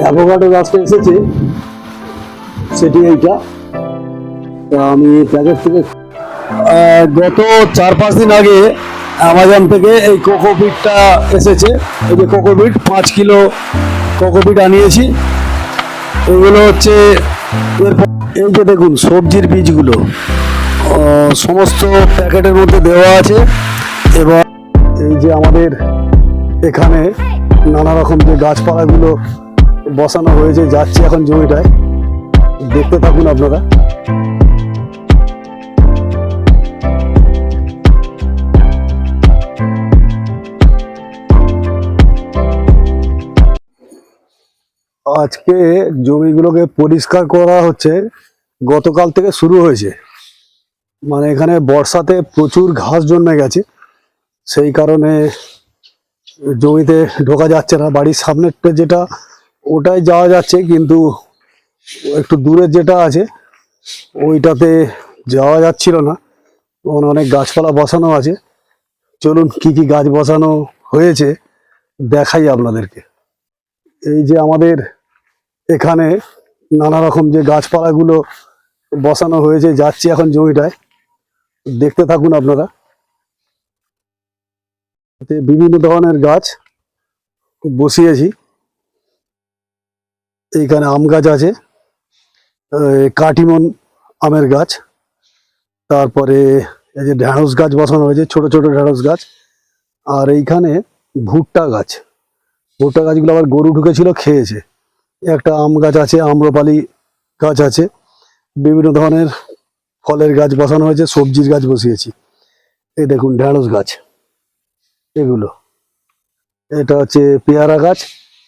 Avocado গাছটা এসেছে, সেটি এইটা। আমি প্যাকেট থেকে গত চার পাঁচ দিন আগে অ্যামাজন থেকে এই কোকোপিটটা এসেছে। এই যে কোকোপিট পাঁচ কিলো কোকোপিট আনিয়েছি। এগুলো হচ্ছে এই যে দেখুন, সবজির বীজগুলো সমস্ত প্যাকেটের মধ্যে দেওয়া আছে। এবং এই যে আমাদের এখানে নানা রকম যে গাছপালাগুলো বসানো হয়েছে, যাচ্ছে এখন জমিটায়। দেখতে থাকুন আপনারা। আজকে জমিগুলোকে পরিষ্কার করা হচ্ছে, গতকাল থেকে শুরু হয়েছে। মানে এখানে বর্ষাতে প্রচুর ঘাস জন্মে গেছে। সেই কারণে জমিতে ঢোকা যাচ্ছে না। বাড়ির সামনেরটা যেটা ওটাই যাওয়া যাচ্ছে, কিন্তু একটু দূরের যেটা আছে, ওইটাতে যাওয়া যাচ্ছিল না। ওখানে অনেক গাছপালা বসানো আছে। চলুন কি কি গাছ বসানো হয়েছে, দেখাই আপনাদেরকে। এই যে আমাদের এখানে নানা রকম যে গাছপালাগুলো বসানো হয়েছে, যাচ্ছি এখন জমিটায়। দেখতে থাকুন আপনারা। বিভিন্ন ধরনের গাছ বসিয়েছি। এইখানে আম গাছ আছে কাটিমন আমের গাছ, তারপরে এই যে ঢ্যাঁড়স গাছ বসানো হয়েছে, ছোট ছোট ঢ্যাঁড়স গাছ, আর এইখানে ভুট্টা গাছ। ভুট্টা গাছগুলো আবার গরু ঢুকেছিল, খেয়েছে। একটা আম গাছ আছে, আম্রপালি গাছ আছে, বিভিন্ন ধরনের ফলের গাছ বসানো হয়েছে, সবজির গাছ বসিয়েছি। এই দেখুন ঢ্যাঁড়স গাছ, এগুলো। এটা হচ্ছে পেয়ারা গাছ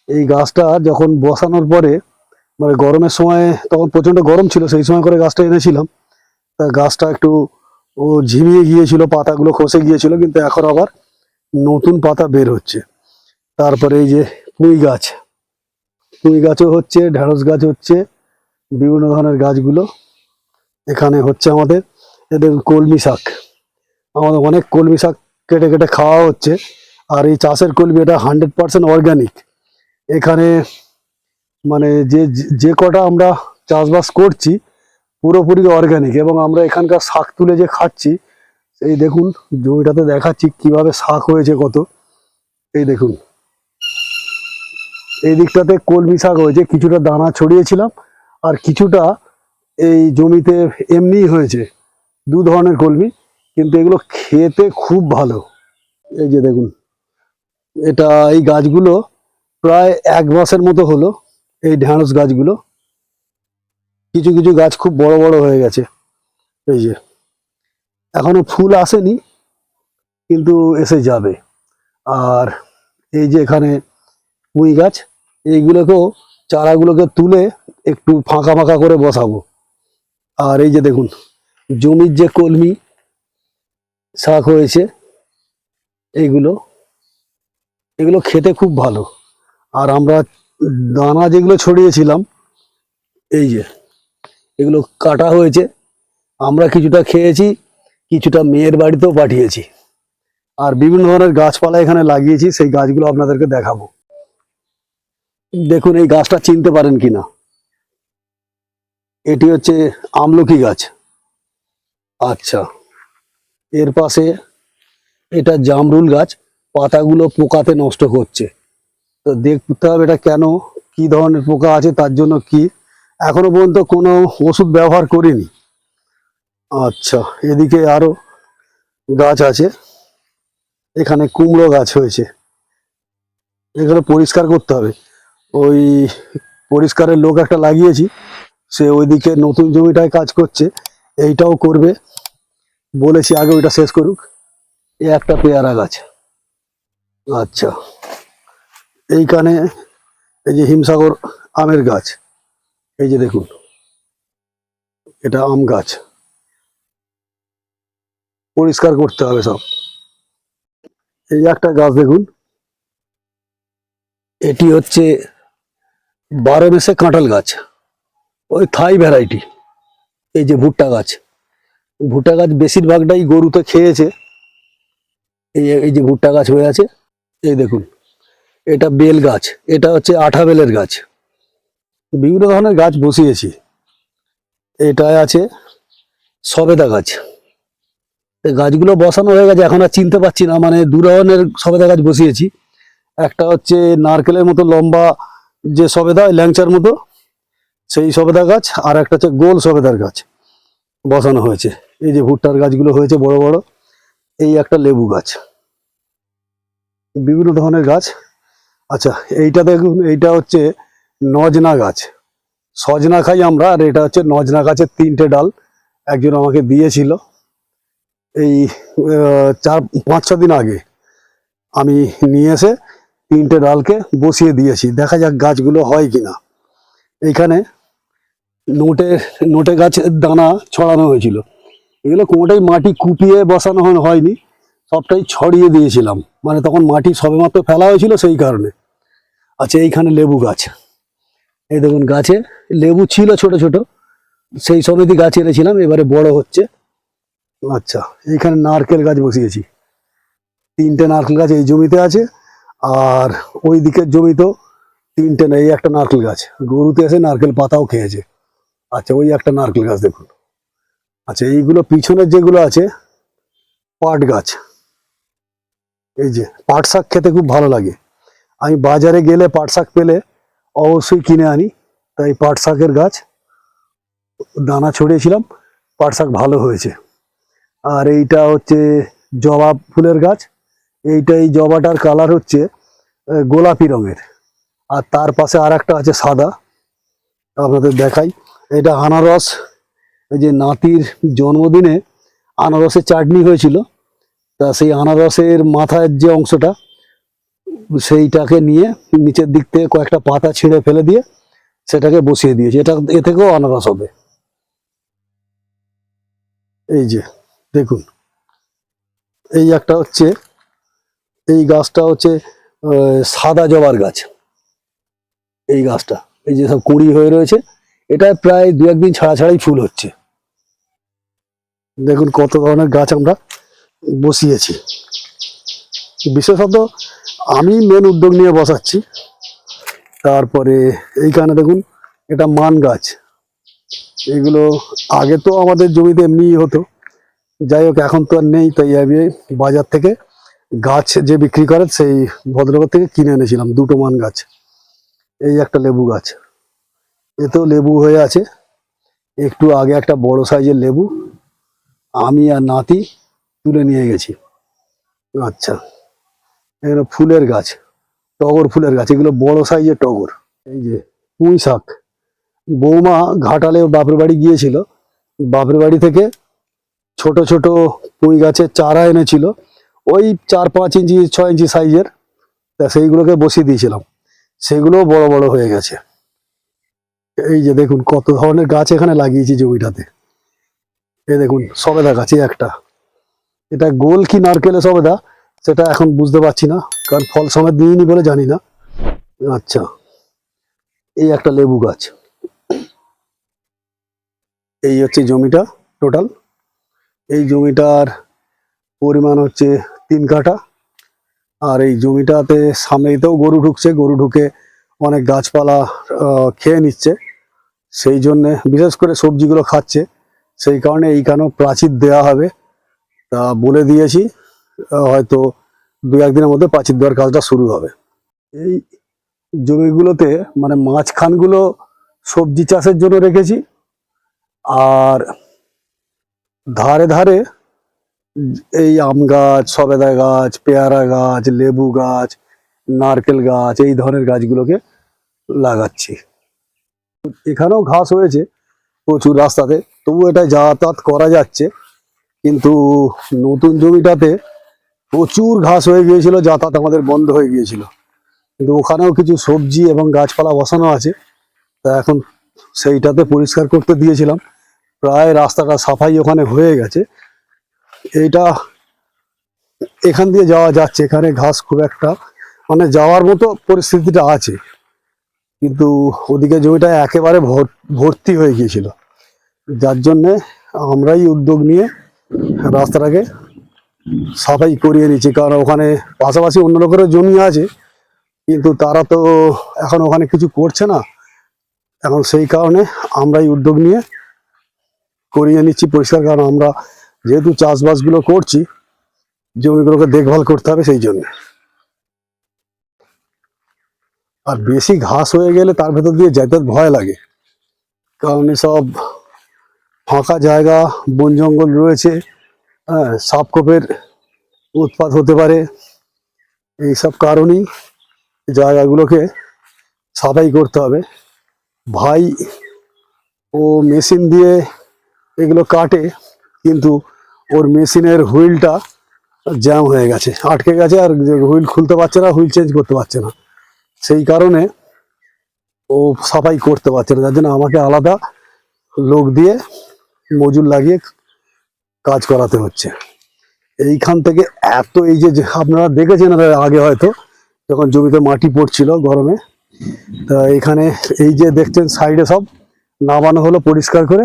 এই গাছটা যখন বসানোর পরে মানে গরমের সময় তখন প্রচণ্ড গরম ছিল, সেই সময় করে গাছটা এনেছিলাম। তা গাছটা একটু ও ঝিমিয়ে গিয়েছিল, পাতাগুলো খসে গিয়েছিল, কিন্তু এখন আবার নতুন পাতা বের হচ্ছে। তারপরে এই যে পুঁই গাছ। পুঁই গাছও হচ্ছে, ঢেঁড়স গাছ হচ্ছে, বিভিন্ন ধরনের গাছগুলো এখানে হচ্ছে আমাদের। এদের কলমি শাক। আমাদের অনেক কলমি শাক কেটে কেটে খাওয়া হচ্ছে। আর এই চাষের কলমি এটা হান্ড্রেড পার্সেন্ট অর্গ্যানিক এখানে মানে যে যে কটা আমরা চাষবাস করছি পুরোপুরি অর্গ্যানিক এবং আমরা এখানকার শাক তুলে যে খাচ্ছি, এই দেখুন জমিটাতে দেখাচ্ছি কীভাবে শাক হয়েছে কত। এই দেখুন। এই দিকটাতে কলমি শাক হয়েছে, কিছুটা দানা ছড়িয়েছিলাম আর কিছুটা এই জমিতে এমনিই হয়েছে, দু ধরনের কলমি, কিন্তু এগুলো খেতে খুব ভালো। এই যে দেখুন, এটা এই গাছগুলো প্রায় এক মাসের মতো হলো এই ঢ্যাঁড়স গাছগুলো। কিছু কিছু গাছ খুব বড় বড় হয়ে গেছে। এই যে, এখনও ফুল আসেনি, কিন্তু এসে যাবে। আর এই যে এখানে পুঁই গাছ, এইগুলোকেও চারাগুলোকে তুলে একটু ফাঁকা ফাঁকা করে বসাবো। আর এই যে দেখুন, জমির যে কলমি, শাক হয়েছে, এইগুলো, এগুলো খেতে খুব ভালো। আর আমরা দানা যেগুলো ছড়িয়েছিলাম, এই যে, এগুলো কাটা হয়েছে। আমরা কিছুটা খেয়েছি, কিছুটা মেয়ের বাড়িতেও পাঠিয়েছি। আর বিভিন্ন ধরনের গাছপালা এখানে লাগিয়েছি, সেই গাছগুলো আপনাদেরকে দেখাবো। দেখুন, এই গাছটা চিনতে পারেন কিনা। এটি হচ্ছে আমলকি গাছ। আচ্ছা এর পাশে এটা জামরুল গাছ, পাতাগুলো পোকাতে নষ্ট করছে। তো দেখতে হবে এটা কেন, কি ধরনের পোকা আছে, তার জন্য কি। এখনও পর্যন্ত কোনো ওষুধ ব্যবহার করিনি। আচ্ছা এদিকে আরও গাছ আছে। এখানে কুমড়ো গাছ হয়েছে। এখানে পরিষ্কার করতে হবে। ওই পরিষ্কারের লোক একটা লাগিয়েছি, সে ওইদিকে নতুন জমিটায় কাজ করছে, এইটাও করবে। বলেছি আগে ওইটা শেষ করুক। এ একটা পেয়ারা গাছ। আচ্ছা। এইখানে এই যে হিমসাগর আমের গাছ, এই যে দেখুন, এটা আম গাছ। পরিষ্কার করতে হবে সব। এই একটা গাছ দেখুন, এটি হচ্ছে বারো মেসে কাঁঠাল গাছ, ওই থাই ভ্যারাইটি, এই যে ভুট্টা গাছ। ভুট্টা গাছ বেশিরভাগটাই গরুতে খেয়েছে। এই এই যে ভুট্টা গাছ হয়ে আছে, এই দেখুন। এটা বেল গাছ, এটা হচ্ছে আঠা বেলের গাছ। বিভিন্ন ধরনের গাছ বসিয়েছি। এটায় আছে সবেদা গাছ। গাছগুলো বসানো হয়ে গেছে, এখন আর চিনতে পারছি না মানে দু ধরনের সবেদা গাছ বসিয়েছি। একটা হচ্ছে নারকেলের মতো লম্বা যে সবেদা ল্যাংচার মতো, সেই সবেদা গাছ, আর একটা হচ্ছে গোল সবেদার গাছ বসানো হয়েছে। এই যে ভুট্টার গাছগুলো হয়েছে বড় বড়, এই একটা লেবু গাছ। বিভিন্ন ধরনের গাছ আচ্ছা এইটা দেখুন, এইটা হচ্ছে নজনা গাছ। সজনা খাই আমরা, আর এটা হচ্ছে নজনা গাছের তিনটে ডাল। একজন আমাকে দিয়েছিল। এই চার, পাঁচ, ছ দিন আগে আমি নিয়ে এসে তিনটে ডালকে বসিয়ে দিয়েছি। দেখা যাক গাছগুলো হয় কি না এইখানে নোটে নোটে গাছের দানা ছড়ানো হয়েছিল। এগুলো কোনোটাই মাটি কুপিয়ে বসানো হয়নি। সবটাই ছড়িয়ে দিয়েছিলাম। মানে তখন মাটি সবেমাত্র ফেলা হয়েছিল সেই কারণে। আচ্ছা এইখানে লেবু গাছ। এই দেখুন, গাছে লেবু ছিল ছোট ছোট, সেই সমিতি গাছ এনেছিলাম, এবারে বড় হচ্ছে। আচ্ছা এইখানে নারকেল গাছ বসিয়েছি। তিনটে নারকেল গাছ এই জমিতে আছে, আর ওই দিকের জমিতেও তিনটে না, এই একটা নারকেল গাছ। গরুতে এসে নারকেল পাতাও খেয়েছে। আচ্ছা ওই একটা নারকেল গাছ দেখুন। আচ্ছা এইগুলো পিছনের যেগুলো আছে, পাট গাছ। এই যে, পাট শাক খেতে খুব ভালো লাগে। আমি বাজারে গেলে পাট শাক পেলে অবশ্যই কিনে আনি। তাই পাট শাকের গাছ দানা ছড়িয়েছিলাম, পাট শাক ভালো হয়েছে। আর এইটা হচ্ছে জবা ফুলের গাছ। এইটা এই জবাটার কালার হচ্ছে গোলাপি রঙের। আর তার পাশে আর একটা আছে সাদা। আপনাদের দেখাই। এটা আনারস, এই যে নাতির জন্মদিনে আনারসের চাটনি হয়েছিল। তা সেই আনারসের মাথার যে অংশটা সেইটাকে নিয়ে নিচের দিক থেকে কয়েকটা পাতা ছিঁড়ে ফেলে দিয়ে সেটাকে বসিয়ে দিয়েছি। এটা এ থেকেও আনারস হবে। এই যে, দেখুন। এই একটা হচ্ছে, এই গাছটা হচ্ছে সাদা জবার গাছ। এই গাছটা, এই যে সব কুড়ি হয়ে রয়েছে, এটা প্রায় দু একদিন ছাড়া ছাড়াই ফুল হচ্ছে। দেখুন কত ধরনের গাছ আমরা বসিয়েছি। বিশেষত আমি মেন উদ্যোগ নিয়ে বসাচ্ছি। তারপরে এইখানে দেখুন, এটা মান গাছ। এগুলো আগে তো আমাদের জমিতে এমনিই হতো। যাই হোক, এখন তো আর নেই, তাই আমি বাজার থেকে গাছ যে বিক্রি করে, সেই ভদ্রলোক থেকে কিনে এনেছিলাম, দুটো মান গাছ। এই একটা লেবু গাছ। এতেও লেবু হয়ে আছে। একটু আগে একটা বড় সাইজের লেবু আমি আর নাতি তুলে নিয়ে গেছি। আচ্ছা। এখানে ফুলের গাছ, টগর ফুলের গাছ, এগুলো বড় সাইজের টগর। এই যে পুঁই শাক। বৌমা ঘাটালে বাপের বাড়ি গিয়েছিল। বাপের বাড়ি থেকে ছোট ছোট পুঁই গাছের চারা এনেছিল। ওই চার পাঁচ ইঞ্চি, ছয় ইঞ্চি সাইজের, তা সেইগুলোকে বসিয়ে দিয়েছিলাম। সেগুলো বড় বড় হয়ে গেছে। এই যে দেখুন কত ধরনের গাছ এখানে লাগিয়েছি জমিটাতে। এই দেখুন সবেদা গাছ একটা। এটা গোল কি নারকেলে সবেদা। সেটা এখন বুঝতে পারছি না, কারণ ফল সময় দিইনি বলে জানি না। আচ্ছা এই একটা লেবু গাছ। এই হচ্ছে জমিটা টোটাল এই জমিটার পরিমাণ হচ্ছে তিন কাঠা। আর এই জমিটাতে সামনেতেও গরু ঢুকছে, গরু ঢুকে অনেক গাছপালা খেয়ে নিচ্ছে। সেই জন্যে বিশেষ করে সবজিগুলো খাচ্ছে। সেই কারণে এইখানেও প্রাচীর দেওয়া হবে। তা বলে দিয়েছি হয়তো দু, একদিনের মধ্যে প্রাচীর দেওয়ার কাজটা শুরু হবে। এই জমিগুলোতে মানে মাঝখানগুলো সবজি চাষের জন্য রেখেছি। আর ধারে ধারে এই আম গাছ, সবেদা গাছ, পেয়ারা গাছ, লেবু গাছ, নারকেল গাছ, এই ধরনের গাছগুলোকে লাগাচ্ছি। এখানেও ঘাস হয়েছে প্রচুর রাস্তাতে তবু এটা যাতায়াত করা যাচ্ছে। কিন্তু নতুন জমিটাতে প্রচুর ঘাস হয়ে গিয়েছিল, যাতায়াত আমাদের বন্ধ হয়ে গিয়েছিল। কিন্তু ওখানেও কিছু সবজি এবং গাছপালা বসানো আছে। তা এখন সেইটাতে পরিষ্কার করতে দিয়েছিলাম। প্রায় রাস্তাটা সাফাই ওখানে হয়ে গেছে। এইটা এখান দিয়ে যাওয়া যাচ্ছে, এখানে ঘাস খুব একটা মানে যাওয়ার মতো পরিস্থিতিটা আছে। কিন্তু ওদিকে জমিটা একেবারে ভর- ভর্তি হয়ে গিয়েছিল। যার জন্যে আমরাই উদ্যোগ নিয়ে রাস্তাটাকে সাফাই করিয়ে নিচ্ছি কারণ ওখানে পাশাপাশি অন্য লোকেরও জমি আছে, কিন্তু তারা তো এখন ওখানে কিছু করছে না। এখন সেই কারণে আমরাই উদ্যোগ নিয়ে করিয়ে নিচ্ছি পরিষ্কার, কারণ আমরা যেহেতু চাষবাসগুলো করছি, জমিগুলোকে দেখভাল করতে হবে সেই জন্য। আর বেশি ঘাস হয়ে গেলে তার ভেতর দিয়ে যেতে ভয় লাগে, কারণ সব ফাঁকা জায়গা, বন জঙ্গল রয়েছে সাপকোপের উৎপাত হতে পারে। এইসব কারণেই জায়গাগুলোকে সাফাই করতে হবে। ভাই ও মেশিন দিয়ে এগুলো কাটে, কিন্তু ওর মেশিনের হুইলটা জ্যাম হয়ে গেছে, আটকে গেছে, আর হুইল খুলতে পারছে না, হুইল চেঞ্জ করতে পারছে না। সেই কারণে ও সাফাই করতে পারছে না, যার জন্য আমাকে আলাদা লোক দিয়ে মজুর লাগিয়ে কাজ করাতে হচ্ছে। এইখান থেকে এত এই যে আপনারা দেখেছেন আগে হয়তো, যখন জমিতে মাটি পড়ছিল গরমে, তা এখানে এই যে দেখছেন সাইডে সব নামানো হলো পরিষ্কার করে,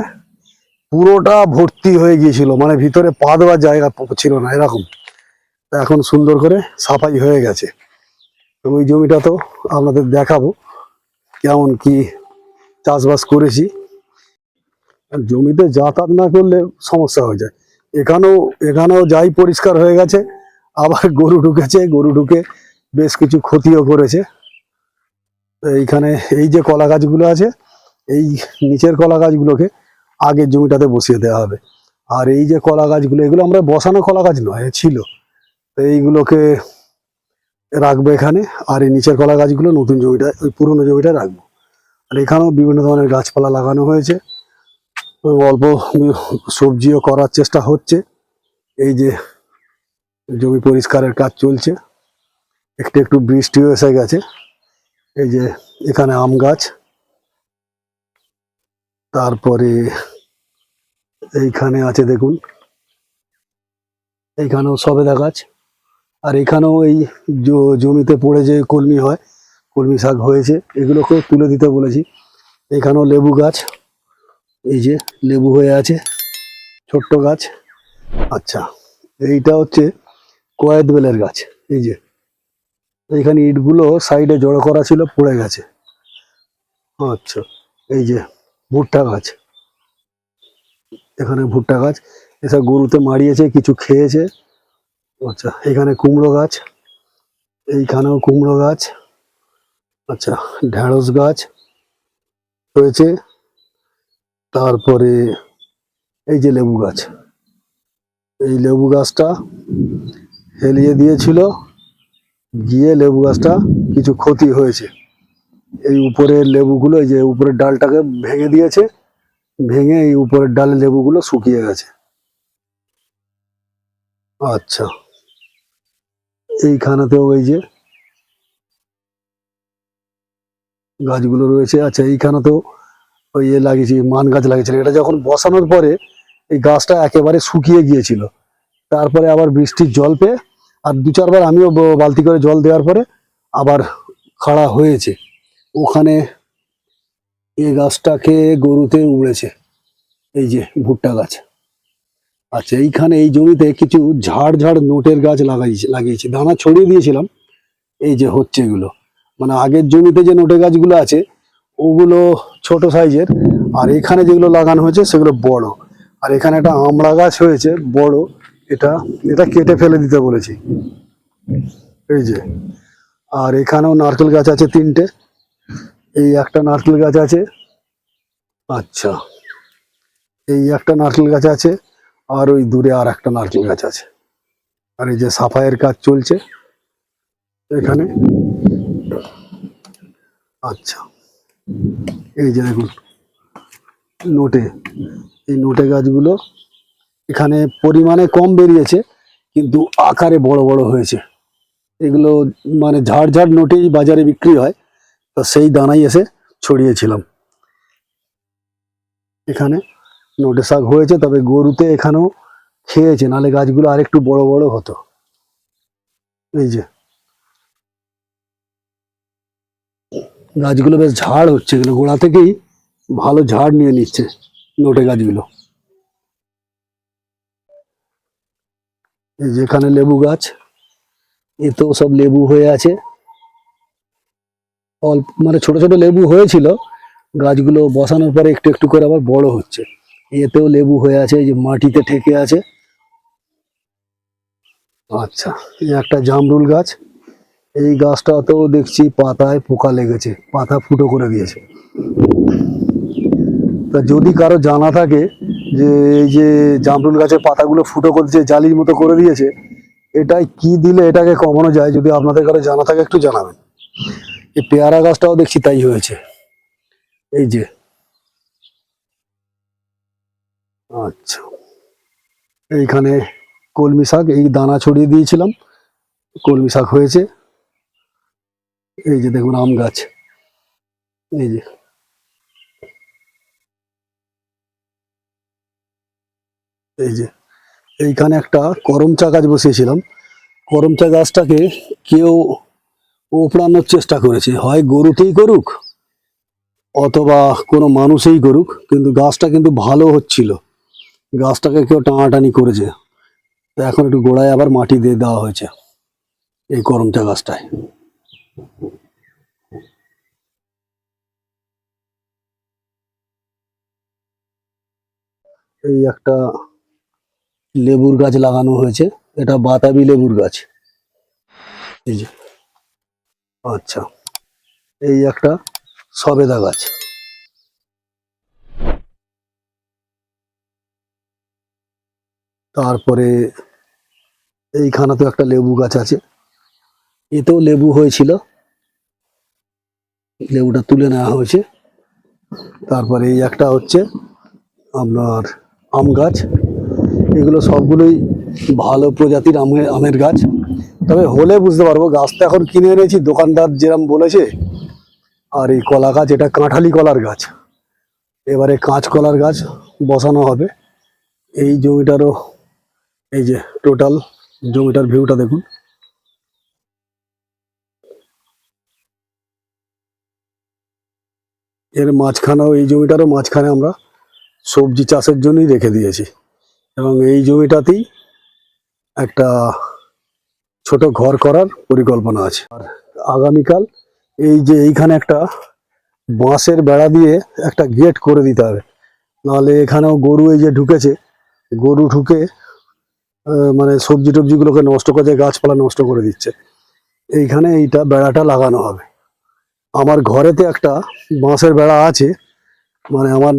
পুরোটা ভর্তি হয়ে গিয়েছিল মানে ভিতরে পা দেওয়ার জায়গা ছিল না এরকম। এখন সুন্দর করে সাফাই হয়ে গেছে। তো ওই জমিটা তো আপনাদের দেখাবো কেমন কি চাষবাস করেছি। জমিতে যাতায়াত না করলে সমস্যা হয়ে যায়। এখানেও এখানেও যাই পরিষ্কার হয়ে গেছে, আবার গরু ঢুকেছে, গরু ঢুকে বেশ কিছু ক্ষতিও করেছে। এইখানে এই যে কলা গাছগুলো আছে, এই নিচের কলা গাছগুলোকে আগের জমিটাতে বসিয়ে দেওয়া হবে। আর এই যে কলা গাছগুলো, এগুলো আমরা বসানো কলা গাছ নয় ছিল। তো এইগুলোকে রাখব এখানে, আর এই নিচের কলা গাছগুলো নতুন জমিটা, ওই পুরনো জমিটা রাখব। আর এখানেও বিভিন্ন ধরনের গাছপালা লাগানো হয়েছে। অল্প সবজিও করার চেষ্টা হচ্ছে। এই যে জমি পরিষ্কারের কাজ চলছে। একটু একটু বৃষ্টিও এসে গেছে। এই যে এখানে আম গাছ। তারপরে এইখানে আছে দেখুন। এইখানেও সবেদা গাছ। আর এখানেও এই জমিতে পড়ে যে কলমি হয়, কলমি শাক হয়েছে, এগুলোকেও তুলে দিতে বলেছি। এখানেও লেবু গাছ। এই যে লেবু হয়ে আছে, ছোট্ট গাছ। আচ্ছা এইটা হচ্ছে কয়েদ বেলের গাছ, এই যে। এইখানে ইটগুলো সাইডে জড়ো করা ছিল, পড়ে গেছে। আচ্ছা এই যে ভুট্টা গাছ। এখানে ভুট্টা গাছ, এসব গরুতে মারিয়েছে, কিছু খেয়েছে। আচ্ছা এখানে কুমড়ো গাছ, এইখানেও কুমড়ো গাছ। আচ্ছা ঢ্যাঁড়স গাছ হয়েছে তারপরে এই যে লেবু গাছ, এই লেবু গাছটা হেলিয়ে দিয়েছিল, গিয়ে লেবু গাছটা কিছু ক্ষতি হয়েছে। এই উপরের লেবুগুলো, এই যে উপরের ডালটাকে ভেঙে দিয়েছে, ভেঙে এই উপরের ডালের লেবুগুলো শুকিয়ে গেছে। আচ্ছা এইখানেতেও এই যে গাছগুলো রয়েছে আচ্ছা এইখানেতেও ওই ইয়ে লাগিয়েছি, মান গাছ লাগিয়েছিল এটা যখন বসানোর পরে এই গাছটা একেবারে শুকিয়ে গিয়েছিল। তারপরে আবার বৃষ্টির জল পেয়ে আর দু চারবার আমিও বালতি করে জল দেওয়ার পরে আবার খাড়া হয়েছে। ওখানে এই গাছটাকে গরুতে উড়েছে। এই যে ভুট্টা গাছ। আচ্ছা এইখানে এই জমিতে কিছু ঝাড় ঝাড় নোটের গাছ লাগাইছে, লাগিয়েছি। দানা ছড়িয়ে দিয়েছিলাম। এই যে হচ্ছে এগুলো। মানে আগের জমিতে যে নোটে গাছগুলো আছে ওগুলো ছোট সাইজের, আর এখানে যেগুলো লাগানো হয়েছে সেগুলো বড়। আর এখানে একটা আমড়া গাছ হয়েছে, বড়। এটা এটা কেটে ফেলে দিতে বলেছি। এই যে। আর এখানেও নারকেল গাছ আছে তিনটে। এই একটা নারকেল গাছ আছে। আচ্ছা। এই একটা নারকেল গাছ আছে, আর ওই দূরে আর একটা নারকেল গাছ আছে। আর এই যে সাফাইয়ের কাজ চলছে। এখানে। আচ্ছা। এই যে দেখুন, নোটে, এই নোটে গাছগুলো এখানে পরিমাণে কম বেরিয়েছে, কিন্তু আকারে বড় বড় হয়েছে। এগুলো মানে ঝাড় ঝাড় নোটেই বাজারে বিক্রি হয়, তো সেই দানাই এসে ছড়িয়েছিলাম। এখানে নোটে শাক হয়েছে, তবে গরুতে এখানেও খেয়েছে নাহলে গাছগুলো আরেকটু বড় বড় হতো। এই যে গাছগুলো বেশ ঝাড় হচ্ছে এগুলো। গোড়া থেকেই ভালো ঝাড় নিয়ে নিচ্ছে নোটে গাছগুলো। এই যে লেবু গাছ এতেও সব লেবু হয়ে আছে। অল্প মানে ছোট ছোট লেবু হয়েছিল, গাছগুলো বসানোর পরে একটু একটু করে আবার বড় হচ্ছে। এতেও লেবু হয়ে আছে যে মাটিতে ঠেকে আছে। আচ্ছা একটা জামরুল গাছ। এই গাছটাতেও দেখছি পাতায় পোকা লেগেছে, পাতা ফুটো করে দিয়েছে। তা যদি কারও জানা থাকে যে এই যে জামরুল গাছের পাতাগুলো ফুটো করছে জালির মতো করে দিয়েছে, এটাই কি দিলে এটাকে কমানো যায় যদি আপনাদের কারও জানা থাকে একটু জানাবেন। এই পেয়ারা গাছটাও দেখছি তাই হয়েছে। এই যে। আচ্ছা। এইখানে কলমি শাক, এই দানা ছড়িয়ে দিয়েছিলাম। কলমি শাক হয়েছে। এই যে দেখুন আম গাছ। এই যে। এই যে। এইখানে একটা করমচা গাছ বসিয়েছিলাম। করমচা গাছটাকে কেউ ওপড়ানোর চেষ্টা করেছে। হয় গরুতেই করুক, অথবা কোনো মানুষেই করুক, কিন্তু গাছটা কিন্তু ভালো হচ্ছিল। গাছটাকে কেউ টানাটানি করেছে। তো এখন একটু গোড়ায় আবার মাটি দিয়ে দেওয়া হয়েছে এই করমচা গাছটায়। এই একটা লেবুর গাছ লাগানো হয়েছে। এটা বাতাবি লেবুর গাছ। এই যে। আচ্ছা। এই একটা সবেদা গাছ। তারপরে এইখানে তো একটা লেবু গাছ আছে। এতেও লেবু হয়েছিল। লেবুটা তুলে নেওয়া হয়েছে। তারপরে এই একটা হচ্ছে আপনার আম গাছ। এগুলো সবগুলোই ভালো প্রজাতির আমের আমের গাছ। তবে হলে বুঝতে পারব, গাছ তো এখন কিনে এনেছি, দোকানদার যেরম বলেছে। আর এই কলা গাছ, এটা কাঁঠালি কলার গাছ। এবারে কাঁচ কলার গাছ বসানো হবে। এই জমিটারও এই যে টোটাল জমিটার ভিউটা দেখুন। এর মাঝখানেও, এই জমিটারও মাঝখানে আমরা সবজি চাষের জন্যই রেখে দিয়েছি। এবং এই জমিটাতেই একটা ছোট ঘর করার পরিকল্পনা আছে। আর আগামীকাল এই যে এইখানে একটা বাঁশের বেড়া দিয়ে একটা গেট করে দিতে হবে। নাহলে এখানেও গরু এই যে ঢুকেছে, গরু ঢুকে মানে সবজি টবজিগুলোকে নষ্ট করছে গাছপালা নষ্ট করে দিচ্ছে। এইখানে এইটা বেড়াটা লাগানো হবে। আমার ঘরেতে একটা বাঁশের বেড়া আছে। মানে আমার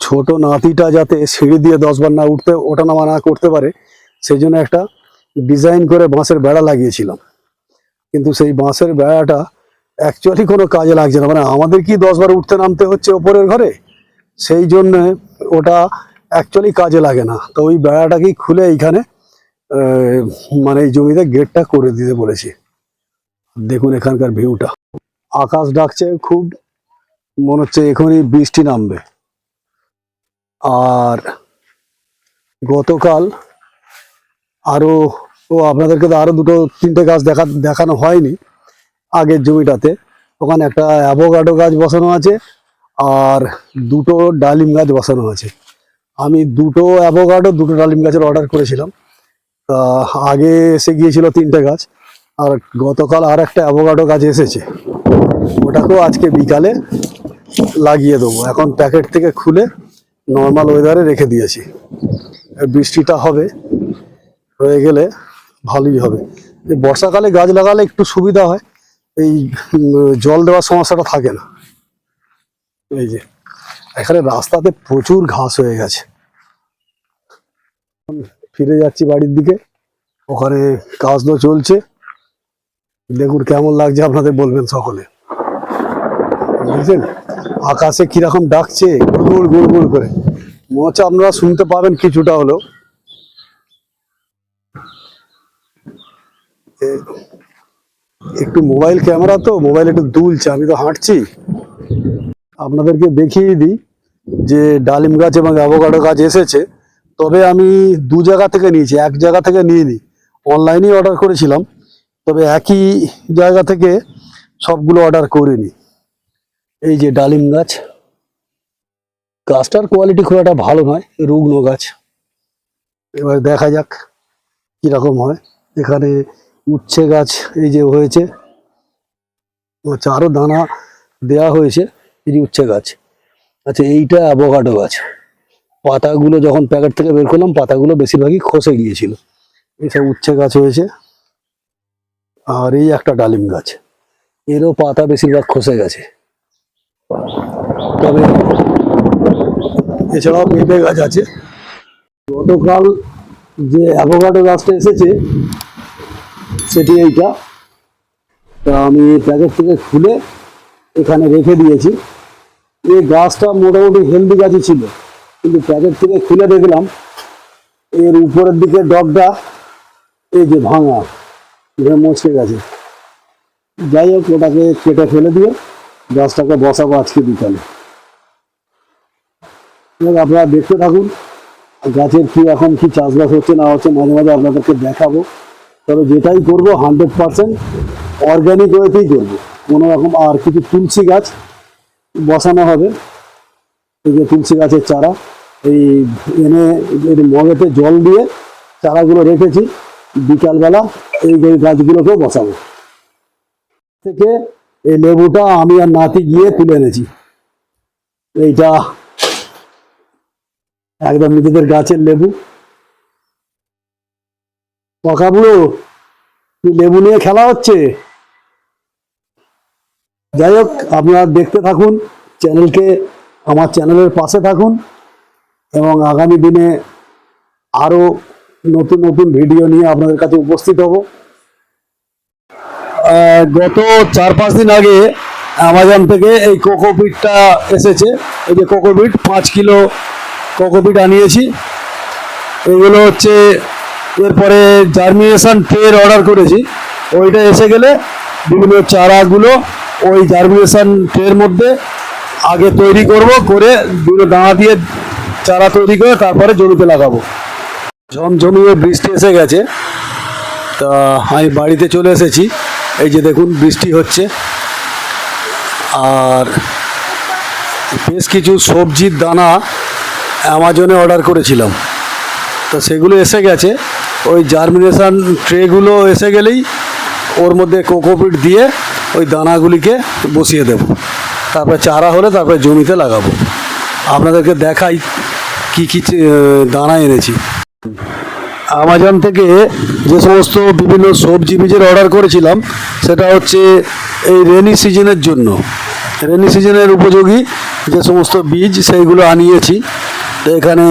ছোট নাতিটা যাতে সিঁড়ি দিয়ে দশবার না উঠতে ওঠা নামা না করতে পারে সেই জন্য একটা ডিজাইন করে বাঁশের বেড়া লাগিয়েছিলাম। কিন্তু সেই বাঁশের বেড়াটা অ্যাকচুয়ালি কোনো কাজে লাগছে না। মানে আমাদের কি দশবার উঠতে নামতে হচ্ছে ওপরের ঘরে? সেই জন্য ওটা অ্যাকচুয়ালি কাজে লাগে না। তো ওই বেড়াটাকেই খুলে এইখানে মানে এই জমিতে গেটটা করে দিতে বলেছি। দেখুন এখানকার ভিউটা আকাশ ডাকছে, খুব মনে হচ্ছে এখনই বৃষ্টি নামবে। আর গতকাল আরও, ও আপনাদেরকে তো আরও দুটো, তিনটে গাছ দেখা, দেখানো হয়নি আগের জমিটাতে। ওখানে একটা অ্যাভোকাডো গাছ বসানো আছে আর দুটো ডালিম গাছ বসানো আছে। আমি দুটো অ্যাভোকাডো দুটো ডালিম গাছের অর্ডার করেছিলাম। তা আগে এসে গিয়েছিল তিনটে গাছ। আর গতকাল আর একটা অ্যাভোকাডো গাছ এসেছে। ওটাকেও আজকে বিকালে লাগিয়ে দেবো। এখন প্যাকেট থেকে খুলে নর্মাল ওয়েদারে রেখে দিয়েছি। বৃষ্টিটা হবে, হয়ে গেলে ভালোই হবে। বর্ষাকালে গাছ লাগালে একটু সুবিধা হয়, এই জল দেওয়ার সমস্যাটা থাকে না। এই যে, এখানে রাস্তাতে প্রচুর ঘাস হয়ে গেছে। ফিরে যাচ্ছি বাড়ির দিকে। ওখানে কাজ তো চলছে। দেখুন, কেমন লাগছে আপনাদের বলবেন সকলে। বুঝলেন আকাশে কীরকম ডাকছে গুড় গুড় গুড় করে। মনে আপনারা শুনতে পাবেন কিছুটা হলেও। এ- একটু মোবাইল ক্যামেরা তো, মোবাইল একটু দুলছে, আমি তো হাঁটছি। আপনাদেরকে দেখিয়ে দিই যে ডালিম গাছ এবং অ্যাভোকাডো গাছ এসেছে। তবে আমি দু জায়গা থেকে নিয়েছি, এক জায়গা থেকে নিয়ে নিই অনলাইনেই অর্ডার করেছিলাম। তবে একই জায়গা থেকে সবগুলো অর্ডার করিনি এই যে ডালিম গাছ। গাছটার কোয়ালিটি খুব একটা ভালো নয়, রুগ্ন গাছ। এবার দেখা যাক কীরকম হয়। এখানে উচ্ছে গাছ এই যে হয়েছে। আরও দানা দেয়া হয়েছে, এই যে উচ্ছে গাছ। আচ্ছা এইটা অ্যাভোকাডো গাছ। পাতাগুলো যখন প্যাকেট থেকে বের করলাম, পাতাগুলো বেশিরভাগই খসে গিয়েছিল। এইসব উচ্ছে গাছ হয়েছে। আর এই একটা ডালিম গাছ। এরও পাতা বেশিরভাগ খসে গেছে। তবে এছাড়াও পেঁপে গাছ আছে। গতকাল যে অ্যাভোকাডো গাছটা এসেছে, সেটি এইটা। তা আমি প্যাকেট থেকে খুলে এখানে রেখে দিয়েছি। এই গাছটা মোটামুটি হেলদি গাছই ছিল। কিন্তু প্যাকেট থেকে খুলে দেখলাম, এর উপরের দিকে ডগটা এই যে ভাঙা। মচকে গেছে। যাই হোক, ওটাকে কেটে ফেলে দিয়ে গাছটাকে বসাবো আজকে বিকালে। আপনারা দেখতে থাকুন, গাছের কি এখন কি চাষবাস হচ্ছে না হচ্ছে মাঝে মাঝে আপনাদেরকে দেখাবো। তবে যেটাই করব, হান্ড্রেড পার্সেন্ট অর্গ্যানিক ওয়েতেই করব। কোনো রকম আর কিছু তুলসী গাছ বসানো হবে। এই যে তুলসী গাছের চারা, এই এনে মগেতে জল দিয়ে চারাগুলো রেখেছি। বিকালবেলা এই গাছগুলোকেও বসাবো। থেকে এই লেবুটা আমি আর নাতি গিয়ে তুলে এনেছি। এইটা একদম নিজেদের গাছের লেবু। পকা বুড়ো কি লেবু নিয়ে খেলা হচ্ছে? যাই হোক, আপনারা দেখতে থাকুন, চ্যানেলকে, আমার চ্যানেলের পাশে থাকুন এবং আগামী দিনে আরও নতুন নতুন ভিডিও নিয়ে আপনাদের কাছে উপস্থিত হব। গত চার, পাঁচ দিন আগে অ্যামাজন থেকে এই কোকোপিটটা এসেছে। এই যে কোকোপিট পাঁচ কিলো কোকোপিট আনিয়েছি। এগুলো হচ্ছে এরপরে জার্মিনেশন ট্রের অর্ডার করেছি। ওইটা এসে গেলে বিভিন্ন চারাগুলো ওই জার্মিনেশন ট্রের মধ্যে আগে তৈরি করব, করে দুটো দানা দিয়ে চারা তৈরি করে তারপরে জমিতে লাগাবো। ঝমঝমিয়ে বৃষ্টি এসে গেছে। তা আমি বাড়িতে চলে এসেছি। এই যে দেখুন, বৃষ্টি হচ্ছে। আর বেশ কিছু সবজির দানা অ্যামাজনে অর্ডার করেছিলাম। তো সেগুলো এসে গেছে। ওই জার্মিনেশান ট্রেগুলো এসে গেলেই ওর মধ্যে কোকোপিট দিয়ে ওই দানাগুলিকে বসিয়ে দেব। তারপরে চারা হলে তারপরে জমিতে লাগাবো। আপনাদেরকে দেখাই কি কি দানা এনেছি। আমাজন থেকে যে সমস্ত বিভিন্ন সবজি বীজের অর্ডার করেছিলাম, সেটা হচ্ছে এই রেনি সিজনের জন্য। রেনি সিজনের উপযোগী যে সমস্ত বীজ, সেইগুলো আনিয়েছি। তো এখানে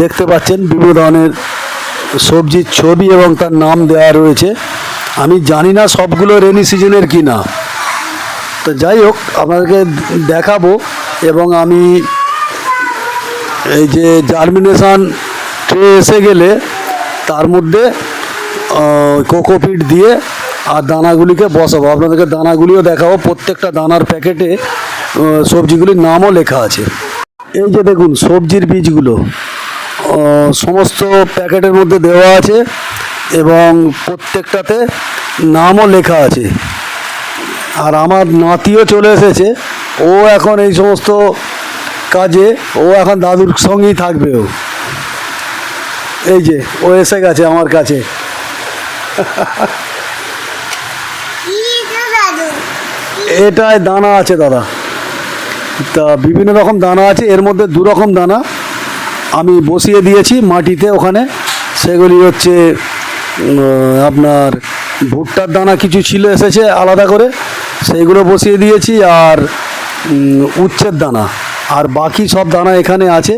দেখতে পাচ্ছেন বিভিন্ন ধরনের সবজির ছবি এবং তার নাম দেওয়া রয়েছে। আমি জানি না সবগুলো রেনি সিজনের কি না তো যাই হোক, আপনাদেরকে দেখাবো এবং আমি এই যে জার্মিনেশন ট্রে এসে গেলে তার মধ্যে কোকোপিট দিয়ে আর দানাগুলিকে বসাবো। আপনাদেরকে দানাগুলিও দেখাবো। প্রত্যেকটা দানার প্যাকেটে সবজিগুলির নামও লেখা আছে। এই যে দেখুন, সবজির বীজগুলো সমস্ত প্যাকেটের মধ্যে দেওয়া আছে এবং প্রত্যেকটাতে নামও লেখা আছে। আর আমার নাতিও চলে এসেছে। ও এখন এই সমস্ত কাজে, ও এখন দাদুর সঙ্গেই থাকবে ও। এই যে ও এসে গেছে আমার কাছে। এটায় দানা আছে দাদা। তা বিভিন্ন রকম দানা আছে এর মধ্যে দু রকম দানা আমি বসিয়ে দিয়েছি মাটিতে ওখানে। সেগুলি হচ্ছে আপনার ভুট্টার দানা কিছু ছিল এসেছে আলাদা করে। সেইগুলো বসিয়ে দিয়েছি আর উচ্ছের দানা। আর বাকি সব দানা এখানে আছে।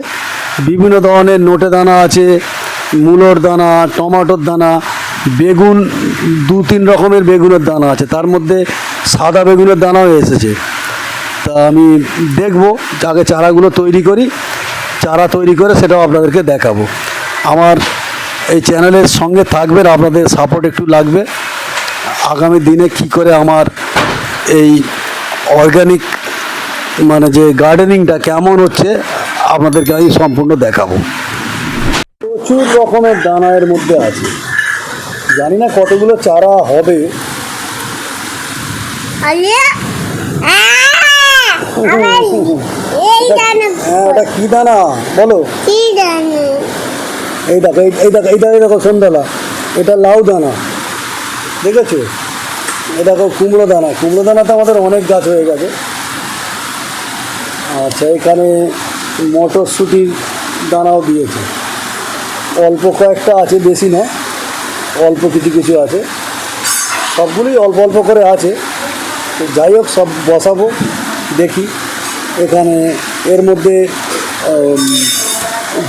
বিভিন্ন ধরনের নোটে দানা আছে মূলোর দানা, টমাটোর দানা, বেগুন, দু তিন রকমের বেগুনের দানা আছে। তার মধ্যে সাদা বেগুনের দানাও এসেছে। তা আমি দেখব, আগে চারাগুলো তৈরি করি। চারা তৈরি করে সেটাও আপনাদেরকে দেখাবো। আমার এই চ্যানেলের সঙ্গে থাকবেন, আপনাদের সাপোর্ট একটু লাগবে। আগামী দিনে কি করে আমার এই অর্গানিক মানে যে গার্ডেনিংটা কেমন হচ্ছে, আপনাদেরকে আমি সম্পূর্ণ দেখাবো। প্রচুর রকমের দানা এর মধ্যে আছে। জানি না কতগুলো চারা হবে। হ্যাঁ ওটা কি দানা? বলো। এই দেখো এই দেখো এই দেখো সন্ধ্যালা এটা লাউ দানা। দেখেছ? এই দেখো কুমড়ো দানা। কুমড়ো দানা তো আমাদের অনেক গাছ হয়ে গেছে। আচ্ছা এখানে মটরশুঁটির দানাও দিয়েছে। অল্প কয়েকটা আছে, বেশি না। অল্প কিছু কিছু আছে। সবগুলোই অল্প অল্প করে আছে। তো যাই হোক, সব বসাবো, দেখি। এখানে এর মধ্যে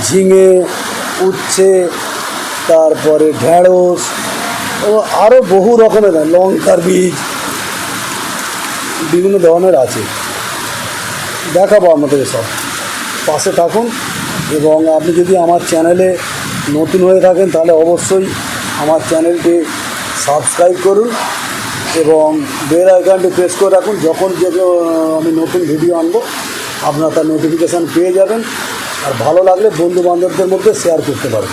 ঝিঙে, উচ্ছে, তারপরে ঢেঁড়স আরও বহু রকমের লঙ্কার বীজ, বিভিন্ন ধরনের আছে। দেখাবো আপনাদের সব। পাশে থাকুন এবং আপনি যদি আমার চ্যানেলে নতুন হয়ে থাকেন, তাহলে অবশ্যই আমার চ্যানেলটি সাবস্ক্রাইব করুন এবং বেল আইকনটি প্রেস করে রাখুন। যখন যে আমি নতুন ভিডিও আনব, আপনারা তার নোটিফিকেশান পেয়ে যাবেন। আর ভালো লাগলে বন্ধু বান্ধবদের মধ্যে শেয়ার করতে পারেন।